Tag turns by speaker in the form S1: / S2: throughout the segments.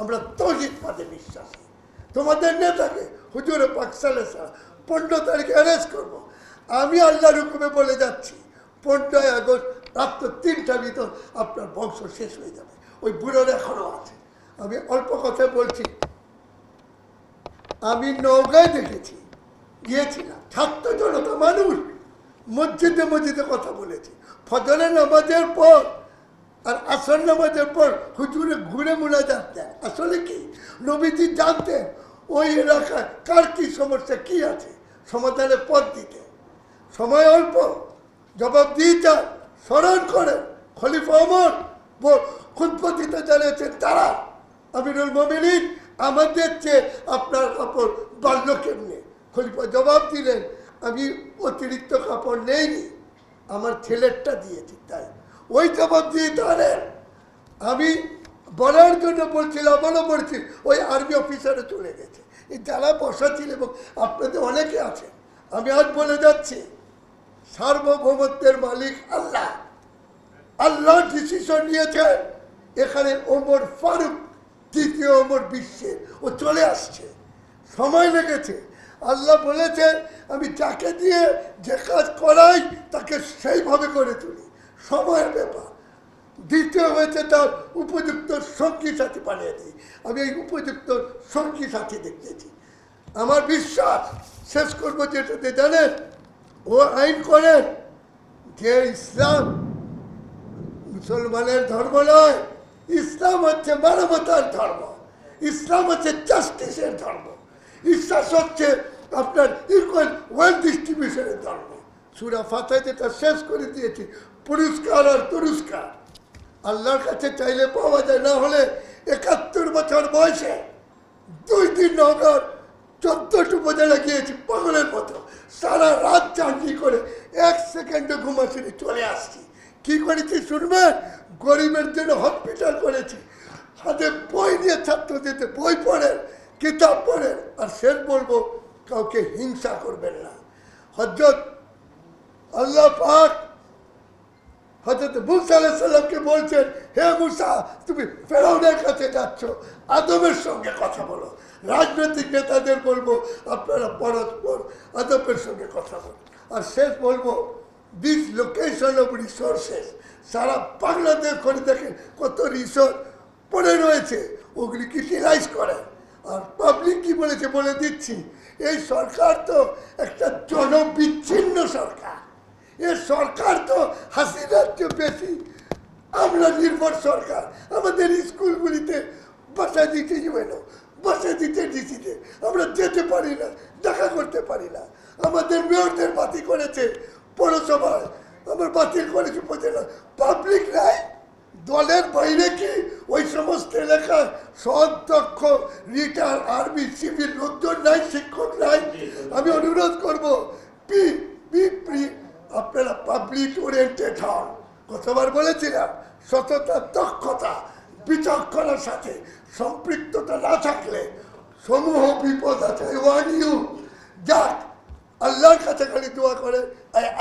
S1: আমরা তৌহিদ পাতে বিশ্বাসী। তোমাদের নেতাকে হুজুরে পাকসালে ছাড়া পনেরো তারিখে অ্যারেস্ট করব। আমি আল্লাহর হুকুমে বলে যাচ্ছি, পনেরোই আগস্ট রাত্র তিনটার ভিতর আপনার বংশ শেষ হয়ে যাবে। ওই বুড়োর এখনও আছে। আমি অল্প কথা বলছি, আমি নৌকায় দেখেছি, গিয়েছিলাম, ছাত্র জনতা মানুষ মসজিদে মসজিদে কথা বলেছি। ফজরের নামাজের পর আর আসর নামাজের পর হুজুরে ঘুরে মোনাজাত দেয় আসলে কি? নবীজি জানতেন ওই এলাকায় কার কি সমস্যা, কি আছে? সমাধানের পথ দিতে। সময় অল্প, জবাব দিয়ে যান, স্মরণ করেন। খলিফা অমর খুদ্া জানিয়েছেন, তারা আমিরুল মমিনিন, আমাদের চেয়ে আপনার কাপড় বাড়ল কেমনে? খলিফা জবাব দিলেন, আমি অতিরিক্ত কাপড় নেইনি, আমার ছেলেরটা দিয়েছি, তাই। ওই জবাব দিয়ে জানেন আমি বলার জন্য বলছিলাম, বলো বলছি, ওই আর্মি অফিসারে চলে গেছে। যারা বসা ছিল এবং আপনাদের অনেকে আছেন আমি আজ বলে যাচ্ছি, সার্বভৌমত্বের মালিক আল্লাহ। আল্লাহ ডিসিশন নিয়েছেন এখানে ওমর ফারুক তৃতীয় ওমর বিশ্বে, ও চলে আসছে। সময় লেগেছে। আল্লাহ বলেছেন আমি যাকে দিয়ে যে কাজ করাই, তাকে সেইভাবে করে তুলি। সময়ের ব্যাপার। দ্বিতীয় হয়েছে তার উপযুক্ত সঙ্গী সাথী বানিয়ে দিই। আমি এই উপযুক্ত সঙ্গী সাথী দেখতেছি আমার বিশ্বাস শেষ করব যেটাতে জানেন, ও আইন করেন যে ইসলাম মুসলমানের ধর্ম নয়, ইসলাম হচ্ছে মানবতার ধর্ম, ইসলাম হচ্ছে জাস্টিসের ধর্ম বিশ্বাস হচ্ছে আপনার ইকুয়াল ওয়েলথ ডিস্ট্রিবিউশনের ধর্ম। সুরা ফাতায় যেটা শেষ করে দিয়েছি পুরস্কার আর পুরস্কার আল্লাহর কাছে চাইলে পাওয়া যায়, না হলে একাত্তর বছর বয়সে দুই দিন নগর চোদ্দটি উপজেলা গিয়েছি পাগলের মতো। সারা রাত চাকরি করে এক সেকেন্ডে ঘুমাচ্ছি, চলে আসছি। কি করেছি শুনবেন গরিবের জন্য হসপিটাল করেছি। হাতে বই নিয়ে ছাত্রদের বই পড়েন, কিতাব পড়েন, আর শেষ বলব, কাউকে হিংসা করবেন না। হজরত আল্লাহ পাক হজরত মুসা আলাইসাল্লামকে বলছেন, হে মুসা, তুমি ফেরাউনের কাছে যাচ্ছ, আদমের সঙ্গে কথা বলো, রাজনৈতিক নেতাদের বলব, আপনারা পরস্পর আদমের সঙ্গে কথা বলো। আর শেষ বলব দিস লোকেশন অফ রিসোর্সেস সারা বাংলাদেশ করে দেখেন কত রিসোর্স পড়ে রয়েছে ওগুলি ইউটিলাইজ করেন। আর পাবলিক কি বলেছে বলে দিচ্ছি, এই সরকার তো একটা জনবিচ্ছিন্ন সরকার। এ সরকার তো হাসিনার চেয়ে বেশি। আমরা নির্ভর সরকার। আমাদের স্কুলগুলিতে বাসা দিতে যাবে না। বাসা দিতে ডিসিতে আমরা যেতে পারি না, দেখা করতে পারি না। আমাদের মেয়রদের বাতিল করেছে পৌরসভায়। আমার বাতিল করেছে উপজেলা পাবলিক নাই। দলের বাইরে কি ওই সমস্ত এলাকায় সদক্ষ রিটার আর্মি সিভিল লোকজন নাই, শিক্ষক নাই? আমি অনুরোধ করব পি পাবলিক ওরিয়েন্টেড হন কতবার বলেছিলাম, সততা, দক্ষতা, বিচক্ষণার সাথে সম্পৃক্ততা না থাকলে সমূহ বিপদ আছে। ওয়ান ইউ যাক, আল্লাহর কাছে খালি দোয়া করে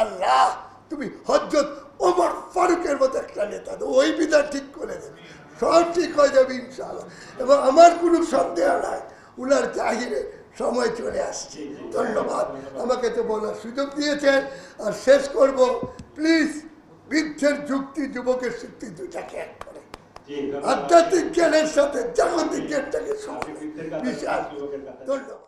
S1: আল্লাহ, তুমি হজরত ওমর ফারুকের মতো একটা নেতা ওই বিধান ঠিক করে দেবে। সব ঠিক হয়ে যাবে ইনশাআল্লাহ। এবং আমার কোনো সন্দেহ নাই, উনার জাহিরে সময় চলে আসছে। ধন্যবাদ। আমাকে তো বলার সুযোগ দিয়েছেন। আর শেষ করব প্লিজ বৃদ্ধের যুক্তি যুবকের শক্তি দুটাকে এক করে। আধ্যাত্মিক জ্ঞানের সাথে জাগতিক জ্ঞানটাকে সমান বিশ্বাস ধন্যবাদ।